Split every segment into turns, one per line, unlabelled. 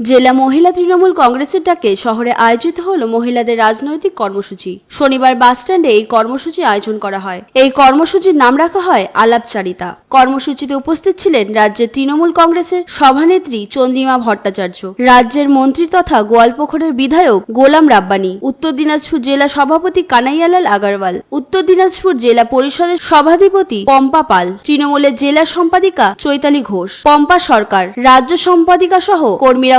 জেলা মহিলা তৃণমূল কংগ্রেসের ডাকে শহরে আয়োজিত হল মহিলাদের রাজনৈতিক কর্মসূচি। শনিবার বাসস্ট্যান্ডে এই কর্মসূচি আয়োজন করা হয়। এই কর্মসূচির নাম রাখা হয় আলাপচারিতা। কর্মসূচিতে উপস্থিত ছিলেন রাজ্যের তৃণমূল কংগ্রেসের সভানেত্রী চন্দ্রিমা ভট্টাচার্য, রাজ্যের মন্ত্রী তথা গোয়ালপোখরের বিধায়ক গোলাম রাব্বানি, উত্তর দিনাজপুর জেলা সভাপতি কানাইয়ালাল আগারওয়াল, উত্তর দিনাজপুর জেলা পরিষদের সভাধিপতি পম্পা পাল, তৃণমূলের জেলা সম্পাদিকা চৈতালি ঘোষ, পম্পা সরকার, রাজ্য সম্পাদিকা সহ কর্মীরা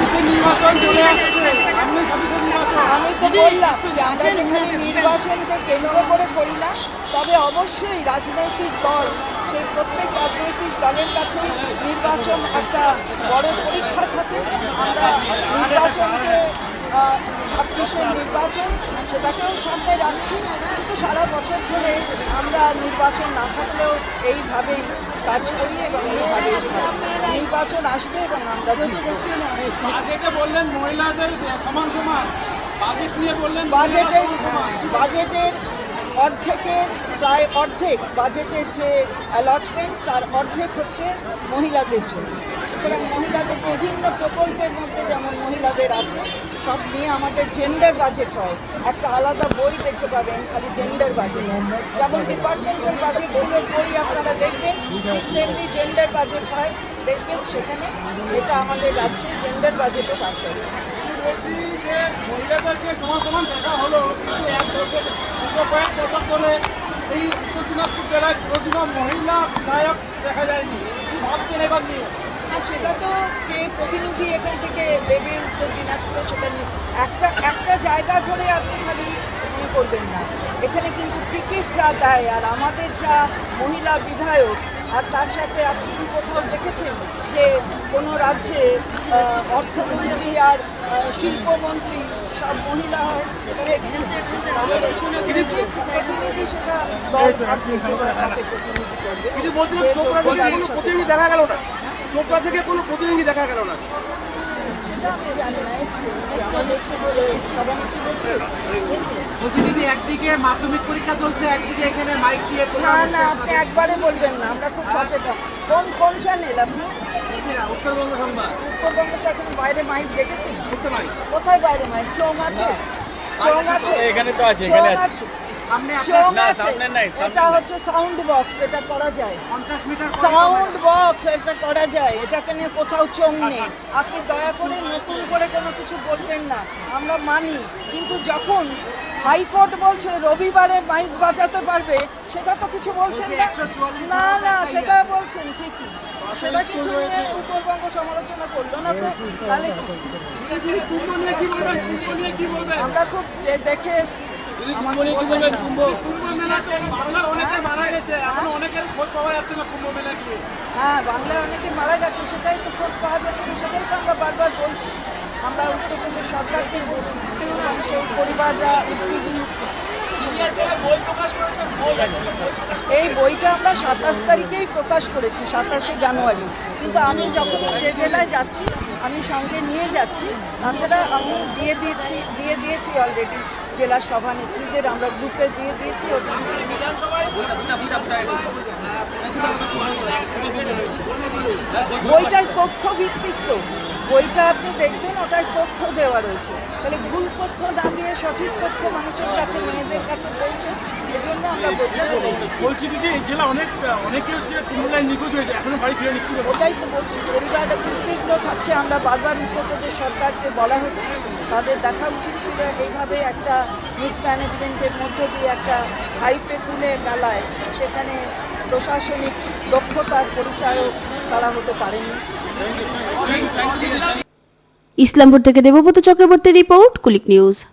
আমি তো বললাম যে আমরা যেখানে নির্বাচনকে কেন্দ্র করে করি না তবে অবশ্যই রাজনৈতিক দল সেই প্রত্যেক রাজনৈতিক দলের কাছেই নির্বাচন একটা বড় পরীক্ষা থাকে। আমরা নির্বাচনকে ছাব্বিশের নির্বাচন সেটাকেও সামনে রাখছি। কিন্তু সারা বছর ধরে আমরা নির্বাচন না থাকলেও এইভাবেই কাজ করি এবং এইভাবেই থাকি। নির্বাচন আসবে এবং আমরা জিতবো।
বললেন মহিলাদের সমান সমান। বাজেট নিয়ে বললেন
বাজেটের। বাজেটের অর্ধেকের প্রায় অর্ধেক বাজেটের যে অ্যালটমেন্ট তার অর্ধেক হচ্ছে মহিলাদের জন্য। সুতরাং মহিলাদের বিভিন্ন প্রকল্পের মধ্যে যেমন মহিলাদের আছে সব নিয়ে আমাদের জেন্ডার বাজেট হয়। একটা আলাদা বই দেখতে পাবেন খালি জেন্ডার বাজেট যেমন ডিপার্টমেন্টাল বাজেটগুলোর বই আপনারা দেখবেন ঠিক তেমনি জেন্ডার বাজেট হয়। দেখবেন সেখানে এটা আমাদের রাজ্যে জেন্ডার বাজেটও
মহিলাদেরকে সমান সমান দেখা হলো কিন্তু এক দশক গত কয়েক দশক ধরে এই উত্তর দিনাজপুর জেলায় কোনোদিনও মহিলা বিধায়ক দেখা যায়নি। কি ভাবছেন এবার নিয়ে?
না সেটা তো কে প্রতিনিধি এখান থেকে দেবে উত্তর দিনাজপুরে সেটা নিয়ে? একটা একটা জায়গা ধরে আপনি খালি মনে করবেন না। এখানে কিন্তু টিকিট যা দেয় আর আমাদের যা মহিলা বিধায়ক আর তার সাথে আপনি কি কোথাও দেখেছেন যে কোনো রাজ্যে অর্থমন্ত্রী আর শিল্পমন্ত্রী সব মহিলা হয়? প্রতিনিধি সেটা দল আপনি তাকে প্রতিনিধি করবে?
দেখা গেল না? চোপড়া থেকে কোনো প্রতিনিধি দেখা গেল না?
বলছে
দিদি একদিকে মাধ্যমিক পরীক্ষা চলছে একদিকে এখানে মাইক দিয়ে
না না আপনি একবারে বলবেন না আমরা খুব সচেতন। কোন কোন চ্যানেল আপনি?
উত্তরবঙ্গ সংবাদ।
উত্তরবঙ্গ সরকার বাইরে মাইক দেখেছেন? কোথায় বাইরে মাইক চোং আছে। চোং আছে।
এখানে তো আছে,
চোং
আছে।
সামনে
আছে।
সামনে
এটা হচ্ছে সাউন্ড বক্স এটা করা যায়। সাউন্ড বক্স এটা করা যায়। এটাকে নিয়ে কোথাও চোং নেই। আপনি দয়া করে নতুন করে কোনো কিছু বলবেন না। আমরা মানি। কিন্তু যখন হাইকোর্ট বলছে রবিবারে মাইক বাজাতে পারবে, সেটা তো কিছু বলছেন না। না না, সেটা বলছেন, ঠিকই। সেটা কিছু নিয়ে উত্তরবঙ্গ সমালোচনা করল না তো, তাহলে আমরা খুব দেখে এসছি। হ্যাঁ বাংলায় অনেকে মারা গেছে, সেটাই তো খোঁজ পাওয়া যাচ্ছে সেটাই তো আমরা বারবার বলছি। আমরা উত্তরপ্রদেশ সরকারকে বলছি এবং সেই পরিবাররা উদ্বিগ্ন এই বইটা আমরা সাতাশ তারিখেই প্রকাশ করেছি সাতাশে জানুয়ারি। কিন্তু আমি যখন যে জেলায় যাচ্ছি আমি সঙ্গে নিয়ে যাচ্ছি তাছাড়া আমি দিয়ে দিয়েছি দিয়ে দিয়েছি অলরেডি জেলা সভানেত্রীদের আমরা গ্রুপে দিয়ে দিয়েছি। ওখানে বইটায় তথ্য ভিত্তিক তো। বইটা আপনি দেখবেন, ওটায় তথ্য দেওয়া রয়েছে। তাহলে ভুল তথ্য না দিয়ে সঠিক তথ্য মানুষের কাছে, মেয়েদের কাছে পৌঁছে এজন্য আমরা বইটা বলে
বলছি। দিদি এই জেলা অনেক অনেকে হচ্ছে কুমিল্লায় নিখোঁজ হয়েছে এখনও বাড়ি ফিরে নিখোঁজ
ওটাই তো বলছি পরিবার উদ্বিগ্ন থাকছে আমরা বারবার উত্তরপ্রদেশ সরকারকে বলা হচ্ছে তাদের দেখা উচিত ছিল এইভাবে একটা মিসম্যানেজমেন্টের মধ্য দিয়ে একটা হাইপে তুলে মেলায় সেখানে প্রশাসনিক দক্ষতার পরিচয়ও তারা হতে পারেনি।
ইসলামপুর থেকে দেবব্রত চক্রবর্তী রিপোর্ট কুলিক নিউজ।